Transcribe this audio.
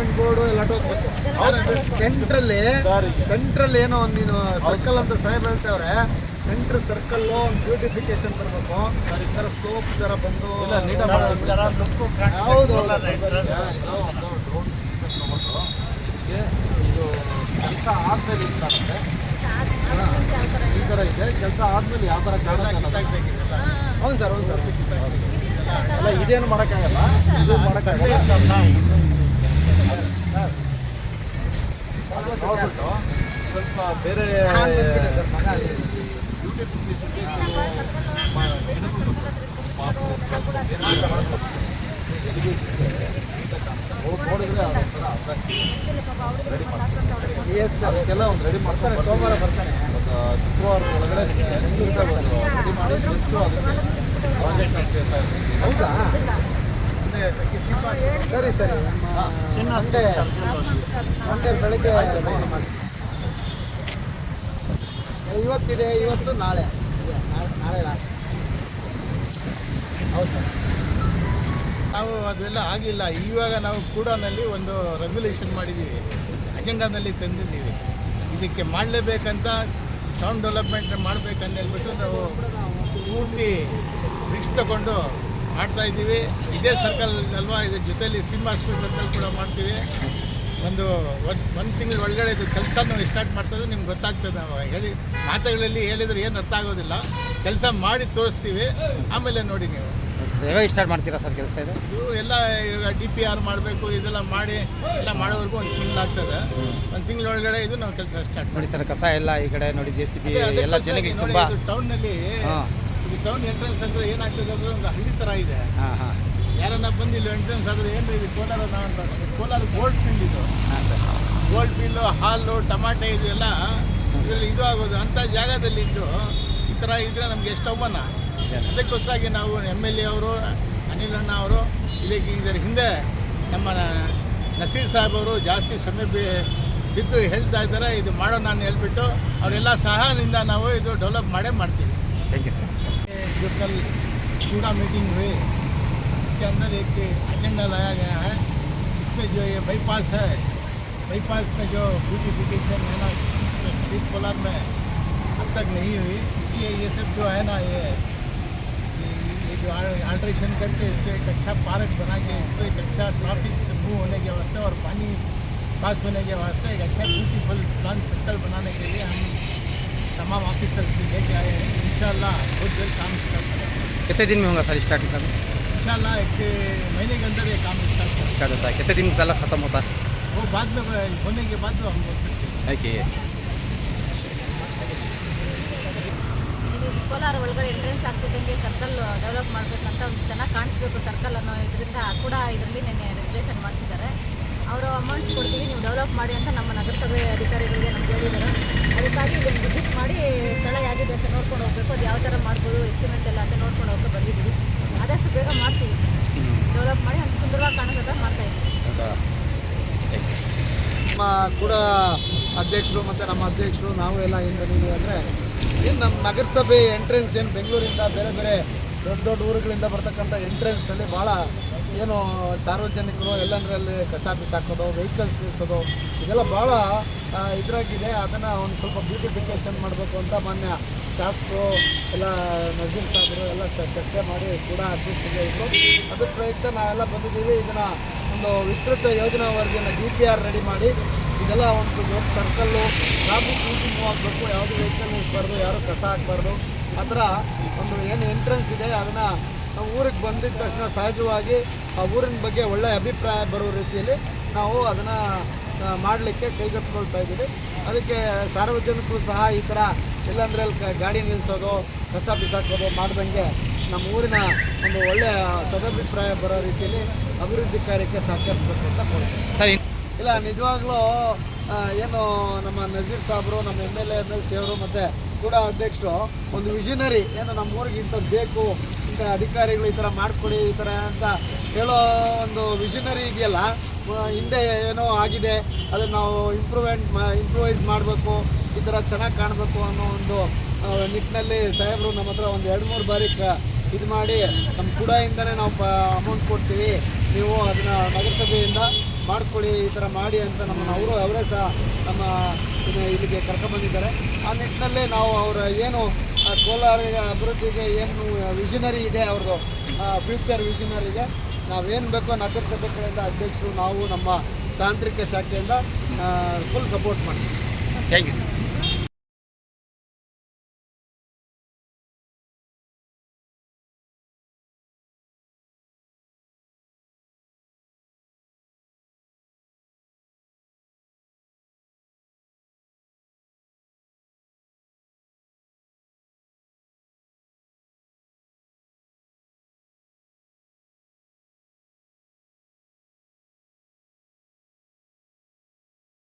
Development board ಎಲ್ಲ ಸೆಂಟ್ರಲ್ಲಿ central ಏನೋ ಒಂದು ನೀನು ಸರ್ಕಲ್ ಅಂತ ಸಾಹೇಬ್ ಹೇಳ್ತೇವ್ರೆ. ಸೆಂಟ್ರ್ ಸರ್ಕಲ್ ಒಂದು ಬ್ಯೂಟಿಫಿಕೇಶನ್ ಬರಬೇಕು ಈ ಥರ ಸ್ಲೋಪ್ ಥರ ಬಂದು ಹೌದು ಇದು ಕೆಲಸ ಆದ್ಮೇಲೆ ಈ ಥರ ಇದೆ. ಈ ಥರ ಇದೆ. ಕೆಲಸ ಆದ್ಮೇಲೆ ಯಾವ ಥರ ಕಾಣುತ್ತೆ ಹೌದು ಸರ್ ಹೌದು ಸರ್. ಅಲ್ಲ ಇದೇನು ಮಾಡೋಕ್ಕಾಗಲ್ಲ. ಇದು ಮಾಡೋಕ್ಕಾಗಲ್ಲ. ಸ್ವಲ್ಪ ಬೇರೆ ನಾನ್ ಬಂದ್ಬಿಟ್ಟೆ ಸರ್ ಮಗ ಅಲ್ಲಿ. ನೋಡಿದ್ರೆ ಅದೊಂಥರ ಎಸ್ ಸರ್ ಎಸ್ ಅದಕ್ಕೆಲ್ಲ ಒಂದು ರೆಡಿ ಬರ್ತಾನೆ ಮಾಡ್ತಾರೆ ಸೋಮವಾರ ಬರ್ತಾನೆ ಒಂದು ಶುಕ್ರವಾರ ಒಳಗಡೆ ಬೆಂಗಳೂರಿಗೆ ಒಂದು ರೆಡಿ ಮಾಡಿ ಎಷ್ಟು ಅದಕ್ಕೆ ಪ್ರಾಜೆಕ್ಟ್ ಅಂತ ಹೇಳ್ತಾ ಇರ್ತೀವಿ. ಹೌದಾ ಸರಿ ಸರಿ. ಮಂಡೇ ಮಂಡೇ ಬೆಳಿಗ್ಗೆ ಇವತ್ತಿದೆ ಇವತ್ತು ನಾಳೆ- ನಾಳೆ ಲಾಸ್ಟ್ ಹೌದು ಸರ್. ನಾವು ಅದೆಲ್ಲ ಆಗಿಲ್ಲ ಇವಾಗ ನಾವು ಕೂಡನಲ್ಲಿ ಒಂದು ರೆಗ್ಯುಲೇಷನ್ ಮಾಡಿದ್ದೀವಿ. ಅಜೆಂಡಾದಲ್ಲಿ ತಂದಿದ್ದೀವಿ. ಇದಕ್ಕೆ ಮಾಡಲೇಬೇಕಂತ ಟೌನ್ ಡೆವಲಪ್ಮೆಂಟ್ ಮಾಡಬೇಕಂತ ಹೇಳ್ಬಿಟ್ಟು ನಾವು ಪೂರ್ತಿ ರಿಕ್ಸ್ ತಗೊಂಡು ಮಾಡ್ತಾ ಇದ್ದೀವಿ. ಇದೇ ಸರ್ಕಲ್ ಅಲ್ವಾ? ಇದ್ರ ಜೊತೆಯಲ್ಲಿ ಸಿನಿಮಾ ಸ್ಕೂಲ್ ಸರ್ಕಲ್ ಕೂಡ ಮಾಡ್ತೀವಿ. ಒಂದು ಒಂದು ತಿಂಗಳ ಒಳಗಡೆ ಇದು ಕೆಲಸನೂ ಸ್ಟಾರ್ಟ್ ಮಾಡ್ತದೆ. ನಿಮ್ಗೆ ಗೊತ್ತಾಗ್ತದೆ. ನಾವು ಹೇಳಿ ಮಾತುಗಳಲ್ಲಿ ಹೇಳಿದರೆ ಏನು ಅರ್ಥ ಆಗೋದಿಲ್ಲ. ಕೆಲಸ ಮಾಡಿ ತೋರಿಸ್ತೀವಿ. ಆಮೇಲೆ ನೋಡಿ ನೀವು. ಯಾವಾಗ ಸ್ಟಾರ್ಟ್ ಮಾಡ್ತೀರಾ ಸರ್ ಕೆಲಸ ಇದು? ಇದು ಎಲ್ಲ ಇವಾಗ ಡಿ ಪಿ ಆರ್ ಮಾಡಬೇಕು ಇದೆಲ್ಲ ಮಾಡಿ ಎಲ್ಲ ಮಾಡೋವರೆಗೂ ಒಂದು ತಿಂಗಳಾಗ್ತದೆ ಒಂದು ತಿಂಗಳೊಳಗಡೆ ಇದು ನಾವು ಕೆಲಸ ಸ್ಟಾರ್ಟ್ ಮಾಡಿ ಸರ್ ಕಸ ಎಲ್ಲ ಈ ಕಡೆ ನೋಡಿ ಜೆ ಸಿ ಬಿ ಎಲ್ಲ ಜನಕ್ಕೆ ತುಂಬ ಟೌನ್ನಲ್ಲಿ ಇದು ಟೌನ್ ಎಂಟ್ರೆನ್ಸ್ ಅಂದ್ರೆ ಏನಾಗ್ತದೆ ಅಂದ್ರೆ ಒಂದು ಹಳ್ಳಿ ಥರ ಇದೆ. ಹಾಂ ಹಾಂ. ಯಾರನ್ನ ಬಂದು ಇಲ್ಲಿ ಎಂಟ್ರೆನ್ಸ್ ಆದ್ರೆ ಏನು ಇದು ಕೋಲಾರ ನಾವು ಅಂತ ಕೋಲಾರ ಗೋಲ್ಡ್ ಫೀಲ್ಡ್ ಇದು. ಗೋಲ್ಡ್ ಫೀಲ್ಡು ಹಾಲು ಟಮಾಟೆ ಇದೆಲ್ಲ ಇದರಲ್ಲಿ ಇದು ಆಗೋದು. ಅಂಥ ಜಾಗದಲ್ಲಿ ಇದ್ದು ಈ ಥರ ಇದ್ರೆ ನಮಗೆ ಎಷ್ಟು ಅವಮಾನ. ಅದಕ್ಕೋಸ್ಕರಾಗಿ ನಾವು ಎಂ ಎಲ್ ಎ ಅವರು ಅನಿಲ್ ಅಣ್ಣ ಅವರು ಇದಕ್ಕೆ ಇದರ ಹಿಂದೆ ನಮ್ಮ ನಸೀರ್ ಸಾಹೇಬ್ ಅವರು ಜಾಸ್ತಿ ಸಮಯ ಬಿದ್ದು ಹೇಳ್ತಾ ಇದ್ದಾರೆ. ಇದು ಮಾಡೋಣ ಅಂತ ಹೇಳ್ಬಿಟ್ಟು ಅವರೆಲ್ಲ ಸಹಾಯದಿಂದ ನಾವು ಇದು ಡೆವಲಪ್ ಮಾಡೇ ಮಾಡ್ತೀವಿ. थैंक यू सर जो कल पूरा मीटिंग हुई, इसके अंदर एक एजेंडा लाया गया है। इसमें जो ये बाईपास है बाईपास में जो ब्यूटिफिकेशन है ना स्ट्रीट कोलर में अब तक नहीं हुई। इसलिए ये सब जो है ना, ये जो आल्ट्रेशन करके इसको एक अच्छा पार्क बना के इसको एक अच्छा ट्रैफ़िक मूव होने के वास्ते और पानी पास होने के वास्ते एक अच्छा ब्यूटीफुल प्लान सर्कल बनाने के लिए हम तमाम ऑफिसर से लेके आए हैं इंशाल्लाह बहुत जल्द काम स्टार्ट करेंगे कितने दिन में होगा सर स्टार्ट का इंशाल्लाह एक महीने के अंदर ये काम स्टार्ट करेंगे स्टार्ट होता है कितने दिन पहले ख़त्म होता है वो बाद में होने के बाद तो हम बोल सकते हैं है कि ಇದು ಕೋಲಾರ ಒಳಗಡೆ ಎಂಟ್ರೆನ್ಸ್ ಆಗ್ತಿದ್ದಂಗೆ ಸರ್ಕಲ್ ಡೆವಲಪ್ ಮಾಡಬೇಕಂತ ಒಂದು ಚೆನ್ನಾಗಿ ಕಾಣಿಸ್ಬೇಕು ಸರ್ಕಲ್ ಅನ್ನೋ ಇದರಿಂದ ಕೂಡ ಇದರಲ್ಲಿ ನೆನ್ನೆ ರೆಗ್ಯುಲೇಷನ್ ಮಾಡಿಸಿದ್ದಾರೆ ಅವರು ಅಮೌಂಟ್ಸ್ ಕೊಡ್ತೀವಿ, ನೀವು ಡೆವಲಪ್ ಮಾಡಿ ಅಂತ ನಮ್ಮ ನಗರಸಭೆ ಅಧಿಕಾರಿಗಳಿಗೆ ನಮ್ಗೆ ಹೇಳಿದ್ದಾರೆ ಅದಕ್ಕಾಗಿ ಒಂದು ವಿಸಿಟ್ ಮಾಡಿ ಸ್ಥಳ ಹೇಗಿದೆ ಅಂತ ನೋಡ್ಕೊಂಡು ಹೋಗ್ಬೇಕು. ಅದು ಯಾವ ಥರ ಮಾಡ್ಬೋದು ಎಸ್ಟಿಮೇಟ್ ಎಲ್ಲ ಅಂತ ನೋಡ್ಕೊಂಡು ಹೋಗ್ತಾ ಬಂದಿದ್ದೀವಿ. ಆದಷ್ಟು ಬೇಗ ಮಾಡ್ತೀವಿ. ಡೆವಲಪ್ ಮಾಡಿ ಅಂತ ಸುಂದರವಾಗಿ ಕಾಣಿಸೋದ ಮಾಡ್ತಾ ನಮ್ಮ ಕೂಡ ಅಧ್ಯಕ್ಷರು ಮತ್ತು ನಮ್ಮ ಅಧ್ಯಕ್ಷರು, ನಾವು ಎಲ್ಲ ಏನು ಬಂದಿದ್ದೀವಿ ಅಂದರೆ ಏನು ನಮ್ಮ ನಗರಸಭೆ ಎಂಟ್ರೆನ್ಸ್ ಏನು ಬೆಂಗಳೂರಿಂದ ಬೇರೆ ಬೇರೆ ದೊಡ್ಡ ದೊಡ್ಡ ಊರುಗಳಿಂದ ಬರ್ತಕ್ಕಂಥ ಎಂಟ್ರೆನ್ಸ್ನಲ್ಲಿ ಭಾಳ ಏನು ಸಾರ್ವಜನಿಕರು ಎಲ್ಲಂದ್ರಲ್ಲಿ ಕಸ ಬಿಸಾಕೋದು ವೆಹಿಕಲ್ಸ್ ನಿಲ್ಲಿಸೋದು ಇದೆಲ್ಲ ಭಾಳ ಇದ್ರಾಗಿದೆ. ಅದನ್ನು ಒಂದು ಸ್ವಲ್ಪ ಬ್ಯೂಟಿಫಿಕೇಷನ್ ಮಾಡಬೇಕು ಅಂತ ಮಾನ್ಯ ಶಾಸಕರು ಎಲ್ಲ ನಜೀರ್ ಸಾಹೇಬರು ಎಲ್ಲ ಚರ್ಚೆ ಮಾಡಿ ಕೂಡ ಅಧ್ಯಕ್ಷರಿಗೆ ಇದ್ದರು ಅದ್ರ ಪ್ರಯುಕ್ತ ನಾವೆಲ್ಲ ಬಂದಿದ್ದೀವಿ. ಇದನ್ನು ಒಂದು ವಿಸ್ತೃತ ಯೋಜನಾ ವರದಿಯನ್ನು ಡಿ ಪಿ ಆರ್ ರೆಡಿ ಮಾಡಿ, ಇದೆಲ್ಲ ಒಂದು ದೊಡ್ಡ ಸರ್ಕಲ್ಲು ಟ್ರಾಫಿಕ್ ಈಸಿ ಮೂವ್ ಆಗಬೇಕು. ಯಾವುದು ವೆಹಿಕಲ್ ನಿಲ್ಲಿಸ್ಬಾರ್ದು ಯಾರು ಕಸ ಹಾಕ್ಬಾರ್ದು, ಆ ಥರ ಒಂದು ಏನು ಎಂಟ್ರೆನ್ಸ್ ಇದೆ. ಅದನ್ನು ನಾವು ಊರಿಗೆ ಬಂದಿದ್ದ ತಕ್ಷಣ ಸಹಜವಾಗಿ ಆ ಊರಿನ ಬಗ್ಗೆ ಒಳ್ಳೆಯ ಅಭಿಪ್ರಾಯ ಬರೋ ರೀತಿಯಲ್ಲಿ ನಾವು ಅದನ್ನು ಮಾಡಲಿಕ್ಕೆ ಕೈಗೆತ್ಕೊಳ್ತಾ ಇದ್ದೀವಿ. ಅದಕ್ಕೆ ಸಾರ್ವಜನಿಕರು ಸಹ ಈ ಥರ ಇಲ್ಲಾಂದ್ರೆ ಅಲ್ಲಿ ಗಾಡಿ ನಿಲ್ಲಿಸೋದು ಕಸ ಬಿಸಾಕೋದು ಮಾಡ್ದಂಗೆ ನಮ್ಮ ಊರಿನ ಒಂದು ಒಳ್ಳೆಯ ಸದಭಿಪ್ರಾಯ ಬರೋ ರೀತಿಯಲ್ಲಿ ಅಭಿವೃದ್ಧಿ ಕಾರ್ಯಕ್ಕೆ ಸಹಕರಿಸ್ಬೇಕು ಅಂತ ಸರಿ. ಇಲ್ಲ ನಿಜವಾಗ್ಲೂ ಏನು ನಮ್ಮ ನಜೀರ್ ಸಾಬ್ರು ನಮ್ಮ M L A M L C ಅವರು ಮತ್ತು ಕೂಡ ಅಧ್ಯಕ್ಷರು, ಒಂದು ವಿಷನರಿ ಏನು ನಮ್ಮ ಊರಿಗೆ ಇಂಥದ್ದು ಬೇಕು, ಇಂಥ ಅಧಿಕಾರಿಗಳು ಈ ಥರ ಮಾಡಿಕೊಡಿ, ಈ ಥರ ಅಂತ ಹೇಳೋ ಒಂದು ವಿಷನರಿ ಇದೆಯಲ್ಲ ಹಿಂದೆ ಏನೋ ಆಗಿದೆ, ಅದನ್ನು ನಾವು ಇಂಪ್ರೂವ್ಮೆಂಟ್ ಇಂಪ್ರೂವೈಸ್ ಮಾಡಬೇಕು, ಈ ಥರ ಚೆನ್ನಾಗಿ ಕಾಣಬೇಕು ಅನ್ನೋ ಒಂದು ನಿಟ್ಟಿನಲ್ಲಿ ಸಾಹೇಬರು ನಮ್ಮ ಹತ್ರ ಒಂದು ಎರಡು ಮೂರು ಬಾರಿ ಕ, ಇದು ಮಾಡಿ, ನಮ್ಮ ಕುಡಾಯಿಂದನೇ ನಾವು ಪ ಅಮೌಂಟ್ ಕೊಡ್ತೀವಿ, ನೀವು ಅದನ್ನು ನಗರಸಭೆಯಿಂದ ಮಾಡಿಕೊಡಿ, ಈ ಥರ ಮಾಡಿ ಅಂತ ನಮ್ಮನ್ನು ಅವರು, ಅವರೇ ಸಹ ನಮ್ಮ ಇಲ್ಲಿಗೆ ಕರ್ಕೊಂಡ್ಬಂದಿದ್ದಾರೆ. ಆ ನಿಟ್ಟಿನಲ್ಲೇ ನಾವು ಅವರ ಏನು ಕೋಲಾರ ಅಭಿವೃದ್ಧಿಗೆ ಏನು ವಿಷನರಿ ಇದೆ, ಅವ್ರದ್ದು ಫ್ಯೂಚರ್ ವಿಷನರಿಗೆ ನಾವೇನು ಬೇಕೋ ನಗರಸಭೆ ಕಡೆಯಿಂದ ಅಧ್ಯಕ್ಷರು ನಾವು ನಮ್ಮ ತಾಂತ್ರಿಕ ಶಾಖೆಯಿಂದ ಫುಲ್ ಸಪೋರ್ಟ್ ಮಾಡ್ತೀವಿ. Thank you sir